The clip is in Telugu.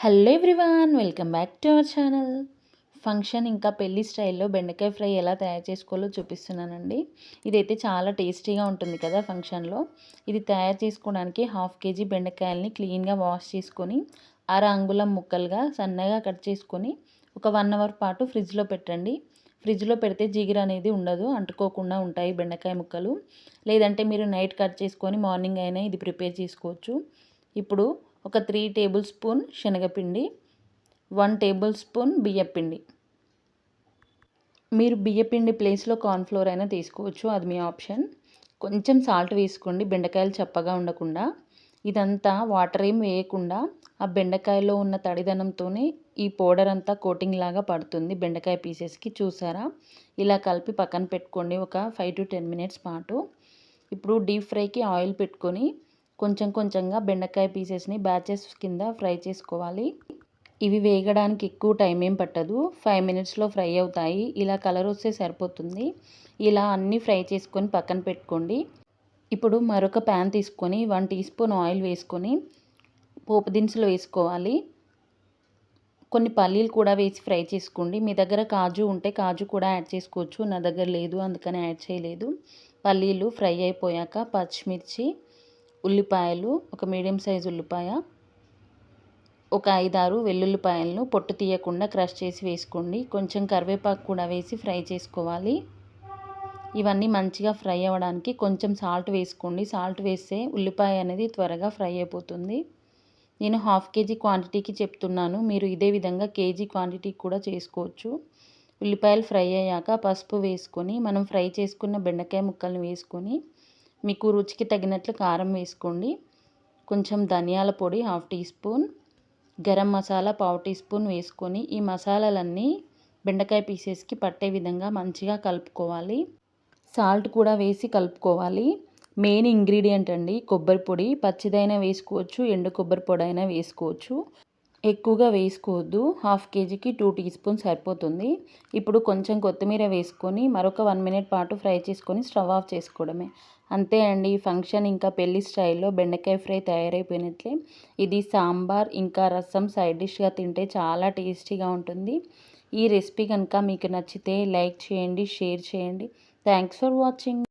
Hello everyone welcome back to our channel. Function ఇంకా పెళ్ళి స్టైల్లో బెండకాయ ఫ్రై ఎలా తయారు చేసుకోవాలో చూపిస్తున్నానండి. ఇదైతే చాలా టేస్టీగా ఉంటుంది కదా ఫంక్షన్లో. ఇది తయారు చేసుకోవడానికి హాఫ్ కేజీ బెండకాయలని క్లీన్గా వాష్ చేసుకొని అర అంగుళం ముక్కలుగా సన్నగా కట్ చేసుకొని ఒక వన్ అవర్ పాటు ఫ్రిడ్జ్లో పెట్టండి. ఫ్రిడ్జ్లో పెడితే జిగిర అనేది ఉండదు అంటుకోకుండా ఉంటాయి బెండకాయ ముక్కలు. లేదంటే మీరు నైట్ కట్ చేసుకొని మార్నింగ్ అయినా ఇది ప్రిపేర్ చేసుకోవచ్చు. ఇప్పుడు ఒక త్రీ టేబుల్ స్పూన్ శనగపిండి వన్ టేబుల్ స్పూన్ బియ్యపిండి. మీరు బియ్యపిండి ప్లేస్లో కార్న్ఫ్లోర్ అయినా తీసుకోవచ్చు అది మీ ఆప్షన్. కొంచెం సాల్ట్ వేసుకోండి బెండకాయలు చప్పగా ఉండకుండా. ఇదంతా వాటర్ ఏం వేయకుండా ఆ బెండకాయలో ఉన్న తడిదనంతోనే ఈ పౌడర్ అంతా కోటింగ్ లాగా పడుతుంది బెండకాయ పీసెస్కి చూసారా? ఇలా కలిపి పక్కన పెట్టుకోండి ఒక ఫైవ్ టు టెన్ మినిట్స్ పాటు. ఇప్పుడు డీప్ ఫ్రైకి ఆయిల్ పెట్టుకొని కొంచెం కొంచెంగా బెండకాయ పీసెస్ని బ్యాచెస్ కింద ఫ్రై చేసుకోవాలి. ఇవి వేగడానికి ఎక్కువ టైం ఏం పట్టదు. ఫైవ్ మినిట్స్లో ఫ్రై అవుతాయి. ఇలా కలర్ వస్తే సరిపోతుంది. ఇలా అన్నీ ఫ్రై చేసుకొని పక్కన పెట్టుకోండి. ఇప్పుడు మరొక ప్యాన్ తీసుకొని వన్ టీ స్పూన్ ఆయిల్ వేసుకొని పోపు దినుసులు వేసుకోవాలి. కొన్ని పల్లీలు కూడా వేసి ఫ్రై చేసుకోండి. మీ దగ్గర కాజు ఉంటే కాజు కూడా యాడ్ చేసుకోవచ్చు. నా దగ్గర లేదు అందుకని యాడ్ చేయలేదు. పల్లీలు ఫ్రై అయిపోయాక పచ్చిమిర్చి ఉల్లిపాయలు ఒక మీడియం సైజ్ ఉల్లిపాయ ఒక ఐదారు వెల్లుల్లిపాయలను పొట్టు తీయకుండా క్రష్ చేసి వేసుకోండి. కొంచెం కరివేపాకు కూడా వేసి ఫ్రై చేసుకోవాలి. ఇవన్నీ మంచిగా ఫ్రై అవ్వడానికి కొంచెం సాల్ట్ వేసుకోండి. సాల్ట్ వేస్తే ఉల్లిపాయ అనేది త్వరగా ఫ్రై అయిపోతుంది. నేను హాఫ్ కేజీ క్వాంటిటీకి చెప్తున్నాను. మీరు ఇదే విధంగా కేజీ క్వాంటిటీ కూడా చేసుకోవచ్చు. ఉల్లిపాయలు ఫ్రై అయ్యాక పసుపు వేసుకొని మనం ఫ్రై చేసుకున్న బెండకాయ ముక్కలను వేసుకొని మీకు రుచికి తగినట్లు కారం వేసుకోండి. కొంచెం ధనియాల పొడి half teaspoon. Garam masala పావు టీ స్పూన్ వేసుకొని ఈ మసాలాలన్నీ బెండకాయ పీసెస్కి పట్టే విధంగా మంచిగా కలుపుకోవాలి. సాల్ట్ కూడా వేసి కలుపుకోవాలి. మెయిన్ ఇంగ్రీడియంట్ అండి కొబ్బరి పొడి. పచ్చిదైనా వేసుకోవచ్చు ఎండు కొబ్బరి పొడి అయినా వేసుకోవచ్చు. ఎక్కువగా వేసుకోవద్దు. హాఫ్ కేజీకి టూ టీ స్పూన్ సరిపోతుంది. ఇప్పుడు కొంచెం కొత్తిమీర వేసుకొని మరొక వన్ మినిట్ పాటు ఫ్రై చేసుకొని స్టవ్ ఆఫ్ చేసుకోవడమే. అంతే అండి. ఫంక్షన్ ఇంకా పెళ్ళి స్టైల్లో బెండకాయ ఫ్రై తయారైపోయినట్లే. ఇది సాంబార్ ఇంకా రసం సైడ్ డిష్గా తింటే చాలా టేస్టీగా ఉంటుంది. ఈ రెసిపీ కనుక మీకు నచ్చితే లైక్ చేయండి షేర్ చేయండి. Thanks for watching.